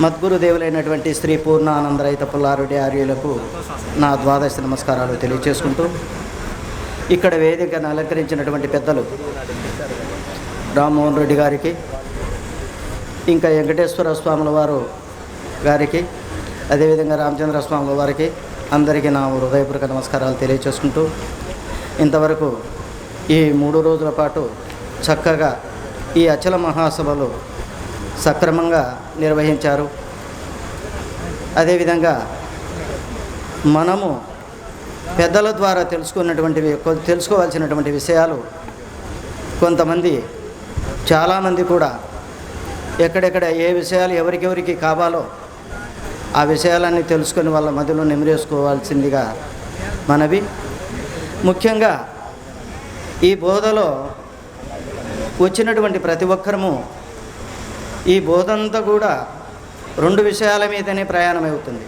మద్గురుదేవులైనటువంటి శ్రీ పూర్ణానందరైత పుల్లారెడ్డి ఆర్యులకు నా ద్వాదశ నమస్కారాలు తెలియచేసుకుంటూ ఇక్కడ వేదికను అలంకరించినటువంటి పెద్దలు రామ్మోహన్ రెడ్డి గారికి ఇంకా వెంకటేశ్వర స్వాముల వారు గారికి అదేవిధంగా రామచంద్ర స్వాముల వారికి అందరికీ నా హృదయపూర్వక నమస్కారాలు తెలియచేసుకుంటూ ఇంతవరకు ఈ మూడు రోజుల పాటు చక్కగా ఈ అచల మహాసభలు సక్రమంగా నిర్వహించారు. అదేవిధంగా మనము పెద్దల ద్వారా తెలుసుకున్నటువంటివి కొ- తెలుసుకోవాల్సినటువంటి విషయాలు కొంతమంది చాలామంది కూడా ఎక్కడెక్కడ ఏ విషయాలు ఎవరికెవరికి కావాలో ఆ విషయాలన్నీ తెలుసుకొని వాళ్ళ మధ్యలో నెమరేసుకోవాల్సిందిగా మనవి. ముఖ్యంగా ఈ బోధలో వచ్చినటువంటి ప్రతి ఒక్కరము ఈ బోధంతా కూడా రెండు విషయాల మీదనే ప్రయాణం అవుతుంది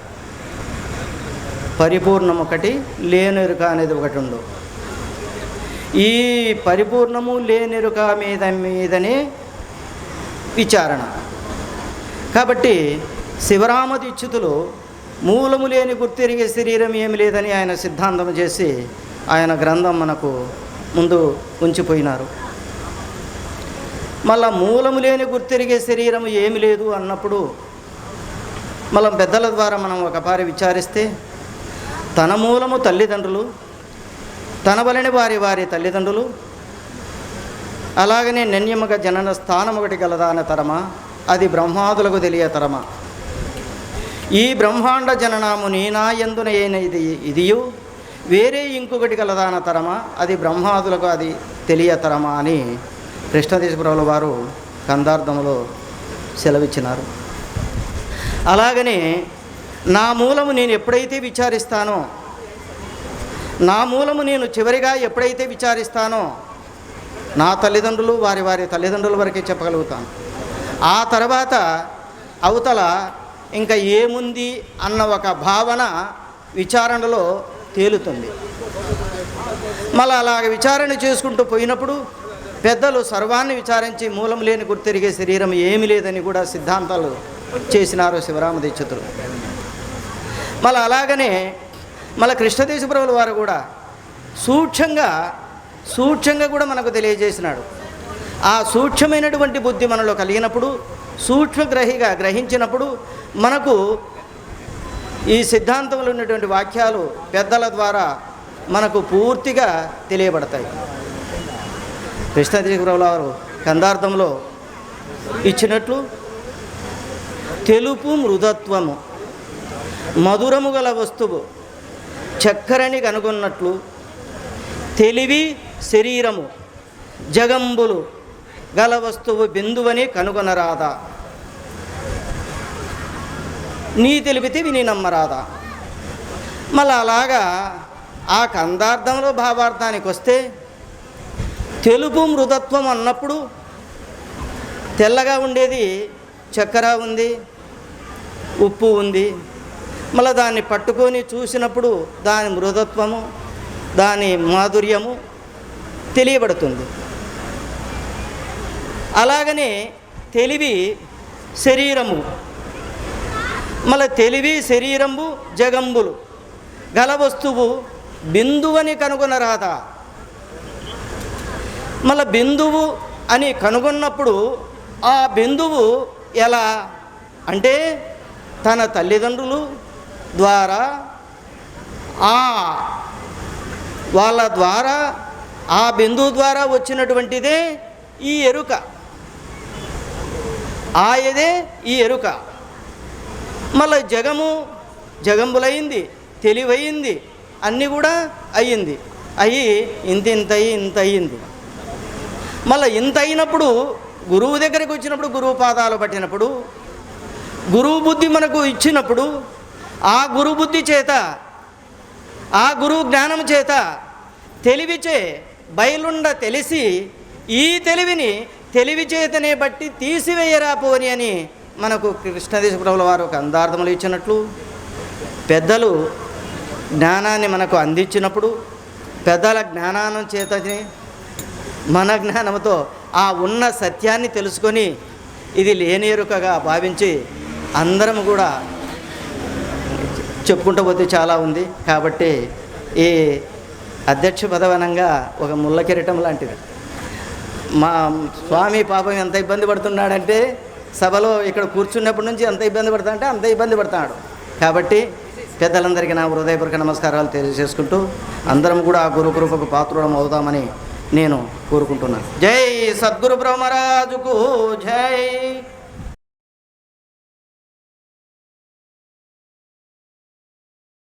పరిపూర్ణం ఒకటి లేనెరుక అనేది ఒకటి ఉండు. ఈ పరిపూర్ణము లేనెరుక మీద మీదనే విచారణ. కాబట్టి శివరామ దీక్షితులు మూలము లేని గుర్తిరిగే శరీరం ఏమి లేదని ఆయన సిద్ధాంతం చేసి ఆయన గ్రంథం మనకు ముందు ఉంచిపోయినారు. మళ్ళా మూలము లేని గుర్తిరిగే శరీరం ఏమి లేదు అన్నప్పుడు మళ్ళా పెద్దల ద్వారా మనం ఒకపారి విచారిస్తే తన మూలము తల్లిదండ్రులు తన వలని వారి వారి తల్లిదండ్రులు అలాగనే నన్యముగా జనన స్థానం ఒకటి గలదా అనే తరమా అది బ్రహ్మాదులకు తెలియ తరమా. ఈ బ్రహ్మాండ జననాము నీనా ఎందున అయిన ఇది ఇదియు వేరే ఇంకొకటి గలదాన తరమా అది బ్రహ్మాదులకు అది తెలియతరమా అని కృష్ణదేశపురంలో వారు కందార్థంలో సెలవిచ్చినారు. అలాగనే నా మూలము నేను ఎప్పుడైతే విచారిస్తానో నా మూలము నేను చివరిగా ఎప్పుడైతే విచారిస్తానో నా తల్లిదండ్రులు వారి వారి తల్లిదండ్రుల వరకే చెప్పగలుగుతాను. ఆ తర్వాత అవతల ఇంకా ఏముంది అన్న ఒక భావన విచారణలో తేలుతుంది. మళ్ళీ అలాగ విచారణ చేసుకుంటూ పోయినప్పుడు పెద్దలు సర్వాన్ని విచారించి మూలం లేని గుర్తిరిగే శరీరం ఏమి లేదని కూడా సిద్ధాంతాలు చేసినారు శివరామ దీక్షితులు మళ్ళీ అలాగనే మళ్ళీ కృష్ణదేశపురవుల వారు కూడా సూక్ష్మంగా సూక్ష్మంగా కూడా మనకు తెలియజేసినాడు. ఆ సూక్ష్మమైనటువంటి బుద్ధి మనలో కలిగినప్పుడు సూక్ష్మగ్రహిగా గ్రహించినప్పుడు మనకు ఈ సిద్ధాంతంలో ఉన్నటువంటి వాక్యాలు పెద్దల ద్వారా మనకు పూర్తిగా తెలియబడతాయి. కృష్ణదేశపురవుల వారు కందార్థంలో ఇచ్చినట్లు తెలుపు మృదత్వము మధురము గల వస్తువు చక్కెరని కనుగొన్నట్లు తెలివి శరీరము జగంబులు గల వస్తువు బిందువని కనుగొనరాదా. నీ తెలిపితే విని నమ్మరాదా. మళ్ళీ అలాగా ఆ కందార్థంలో భావార్థానికి వస్తే తెలుపు మృదత్వం అన్నప్పుడు తెల్లగా ఉండేది చక్కెర ఉంది ఉప్పు ఉంది. మళ్ళీ దాన్ని పట్టుకొని చూసినప్పుడు దాని మృదత్వము దాని మాధుర్యము తెలియబడుతుంది. అలాగనే తెలివి శరీరము. మళ్ళీ తెలివి శరీరంబు జగంబులు. గల వస్తువు బిందువని కనుగొనరాదా? మళ్ళీ బిందువు అని కనుగొన్నప్పుడు ఆ బిందువు ఎలా అంటే తన తల్లిదండ్రులు ద్వారా ఆ వాళ్ళ ద్వారా ఆ బిందువు ద్వారా వచ్చినటువంటిదే ఈ ఎరుక. ఆయదే ఈ ఎరుక. మళ్ళీ జగము జగంబులైంది తెలివయింది అన్నీ కూడా అయ్యింది. అయ్యి ఇంత ఇంత అయ్యి ఇంత అయ్యింది. మళ్ళీ ఇంత అయినప్పుడు గురువు దగ్గరికి వచ్చినప్పుడు గురువు పాదాలు పట్టినప్పుడు గురువు బుద్ధి మనకు ఇచ్చినప్పుడు ఆ గురు బుద్ధి చేత ఆ గురువు జ్ఞానం చేత తెలివిచే బయలుండ తెలిసి ఈ తెలివిని తెలివి చేతనే బట్టి తీసివేయరా పోని అని మనకు కృష్ణదేశపురముల వారు ఒక అందార్థములు ఇచ్చినట్లు పెద్దలు జ్ఞానాన్ని మనకు అందించినప్పుడు పెద్దల జ్ఞానానం చేతనే మన జ్ఞానంతో ఆ ఉన్న సత్యాన్ని తెలుసుకొని ఇది లేని ఎరుకగా భావించి అందరం కూడా చెప్పుకుంటూ పోతే చాలా ఉంది. కాబట్టి ఈ అధ్యక్ష పదవనంగా ఒక ముళ్ళ కిరీటం లాంటిది. మా స్వామి పాపం ఎంత ఇబ్బంది పడుతున్నాడంటే సభలో ఇక్కడ కూర్చున్నప్పటి నుంచి ఎంత ఇబ్బంది పడుతుంటే అంత ఇబ్బంది పడుతున్నాడు కాబట్టి పెద్దలందరికీ నా హృదయపూర్వక నమస్కారాలు తెలియజేసుకుంటూ అందరం కూడా ఆ గురుకృపకు పాత్రులం నేను కోరుకుంటున్నాను. జై సద్గురు బ్రహ్మరాజుకు జై.